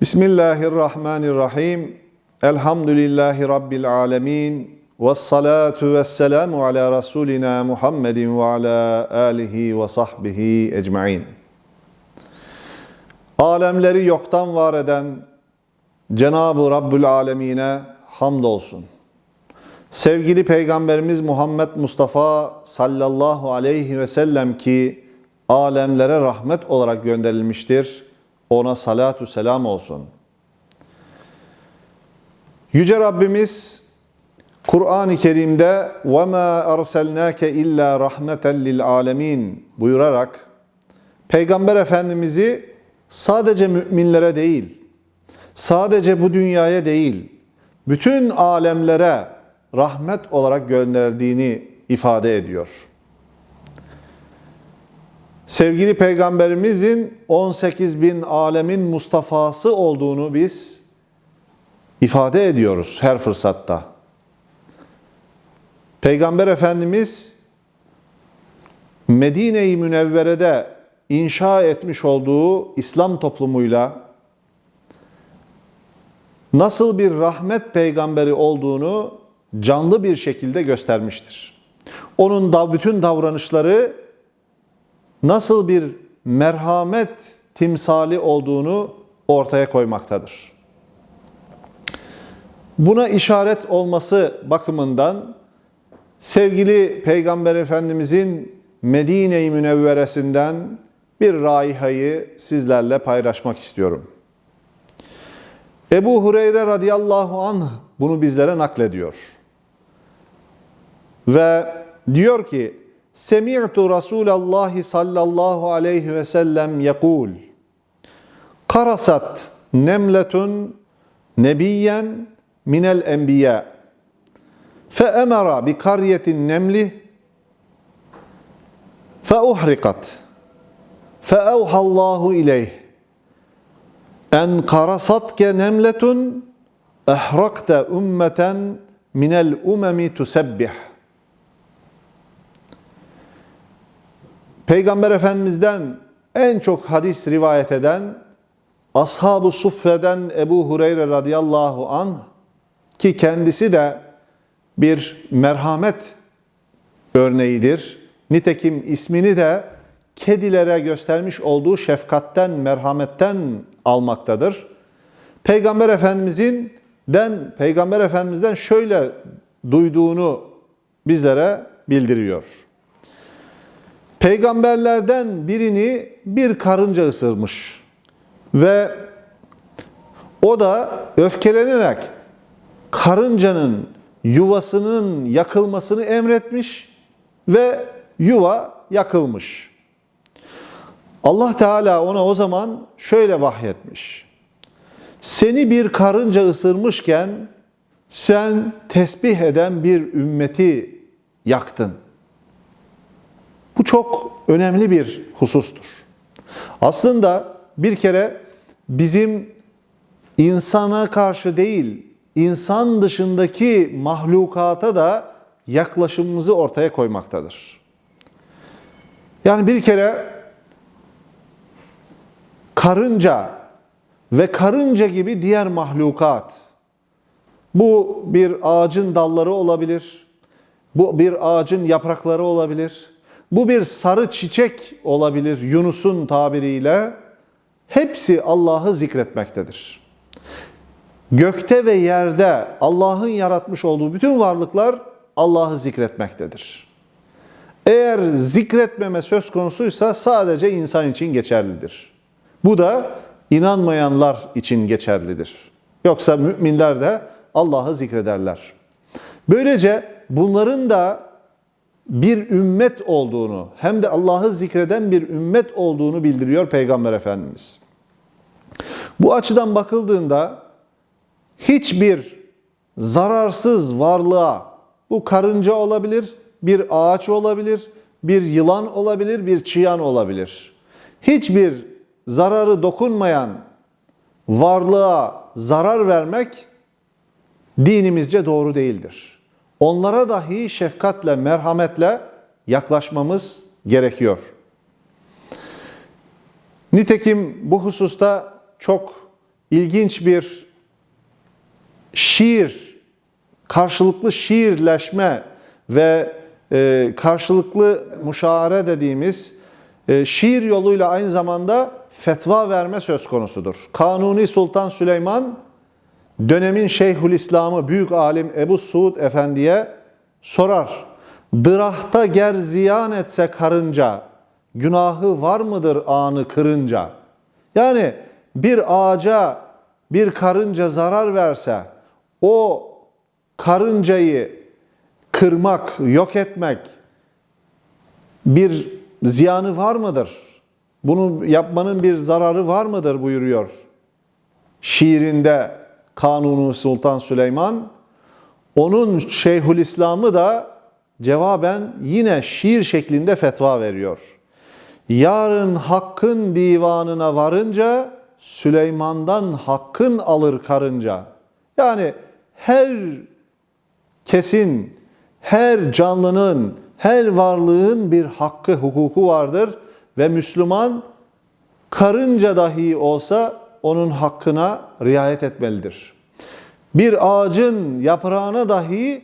Bismillahirrahmanirrahim. Elhamdülillahi Rabbil alemin. Ve salatu ve selamu ala Resulina Muhammedin ve ala alihi ve sahbihi ecmain. Alemleri yoktan var eden Cenab-ı Rabbül Alemine hamdolsun. Sevgili Peygamberimiz Muhammed Mustafa sallallahu aleyhi ve sellem ki alemlere rahmet olarak gönderilmiştir. Ona salatu selam olsun. Yüce Rabbimiz Kur'an-ı Kerim'de وَمَا أَرْسَلْنَاكَ اِلَّا رَحْمَةً لِلْعَالَمِينَ buyurarak Peygamber Efendimiz'i sadece müminlere değil, sadece bu dünyaya değil, bütün alemlere rahmet olarak gönderildiğini ifade ediyor. Sevgili Peygamberimizin 18 bin alemin Mustafa'sı olduğunu biz ifade ediyoruz her fırsatta. Peygamber Efendimiz Medine-i Münevvere'de inşa etmiş olduğu İslam toplumuyla nasıl bir rahmet peygamberi olduğunu canlı bir şekilde göstermiştir. Onun da bütün davranışları nasıl bir merhamet timsali olduğunu ortaya koymaktadır. Buna işaret olması bakımından sevgili Peygamber Efendimizin Medine-i Münevveresinden bir raihayı sizlerle paylaşmak istiyorum. Ebu Hureyre radıyallahu anh bunu bizlere naklediyor. Ve diyor ki Semi'tu Resulallah sallallahu aleyhi ve sellem yekul. Karasat nemletun nebiyen minel enbiya. Fe emara bi karyetin nemli fe uhrikat fe evhallahu ileyh. En karasatke nemletun ehrakte ümmeten minel umemi tusebbih Peygamber Efendimiz'den en çok hadis rivayet eden Ashab-ı Suffe'den Ebu Hureyre radıyallahu anh ki kendisi de bir merhamet örneğidir. Nitekim ismini de kedilere göstermiş olduğu şefkatten, merhametten almaktadır. Peygamber Efendimizin den Peygamber Efendimiz'den şöyle duyduğunu bizlere bildiriyor. Peygamberlerden birini bir karınca ısırmış ve o da öfkelenerek karıncanın yuvasının yakılmasını emretmiş ve yuva yakılmış. Allah Teala ona o zaman şöyle vahyetmiş. Seni bir karınca ısırmışken sen tesbih eden bir ümmeti yaktın. Bu çok önemli bir husustur. Aslında bir kere bizim insana karşı değil, insan dışındaki mahlukata da yaklaşımımızı ortaya koymaktadır. Yani bir kere karınca ve karınca gibi diğer mahlukat, bu bir ağacın dalları olabilir, bu bir ağacın yaprakları olabilir, bu bir sarı çiçek olabilir Yunus'un tabiriyle. Hepsi Allah'ı zikretmektedir. Gökte ve yerde Allah'ın yaratmış olduğu bütün varlıklar Allah'ı zikretmektedir. Eğer zikretmeme söz konusuysa sadece insan için geçerlidir. Bu da inanmayanlar için geçerlidir. Yoksa müminler de Allah'ı zikrederler. Böylece bunların da bir ümmet olduğunu hem de Allah'ı zikreden bir ümmet olduğunu bildiriyor Peygamber Efendimiz. Bu açıdan bakıldığında hiçbir zararsız varlığa bu karınca olabilir, bir ağaç olabilir, bir yılan olabilir, bir çıyan olabilir. Hiçbir zararı dokunmayan varlığa zarar vermek dinimizce doğru değildir onlara dahi şefkatle, merhametle yaklaşmamız gerekiyor. Nitekim bu hususta çok ilginç bir şiir, karşılıklı şiirleşme ve e, karşılıklı muşahare dediğimiz e, şiir yoluyla aynı zamanda fetva verme söz konusudur. Kanuni Sultan Süleyman dönemin Şeyhülislam'ı büyük alim Ebu Suud Efendi'ye sorar. Dırahta ger ziyan etse karınca, günahı var mıdır anı kırınca? Yani bir ağaca bir karınca zarar verse, o karıncayı kırmak, yok etmek bir ziyanı var mıdır? Bunu yapmanın bir zararı var mıdır buyuruyor. Şiirinde Kanunu Sultan Süleyman onun Şeyhülislam'ı da cevaben yine şiir şeklinde fetva veriyor. Yarın hakkın divanına varınca Süleyman'dan hakkın alır karınca. Yani her kesin, her canlının, her varlığın bir hakkı, hukuku vardır ve Müslüman karınca dahi olsa onun hakkına riayet etmelidir. Bir ağacın yaprağına dahi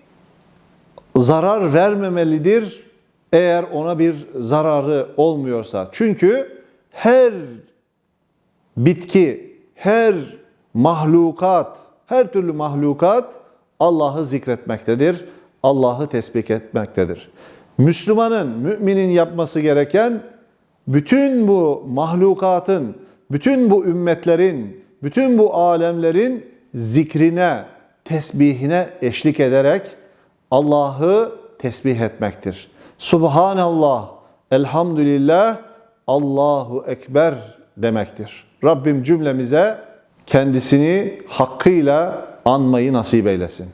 zarar vermemelidir eğer ona bir zararı olmuyorsa. Çünkü her bitki, her mahlukat, her türlü mahlukat Allah'ı zikretmektedir. Allah'ı tesbih etmektedir. Müslümanın, müminin yapması gereken bütün bu mahlukatın, bütün bu ümmetlerin, bütün bu alemlerin zikrine, tesbihine eşlik ederek Allah'ı tesbih etmektir. Subhanallah, elhamdülillah, Allahu Ekber demektir. Rabbim cümlemize kendisini hakkıyla anmayı nasip eylesin.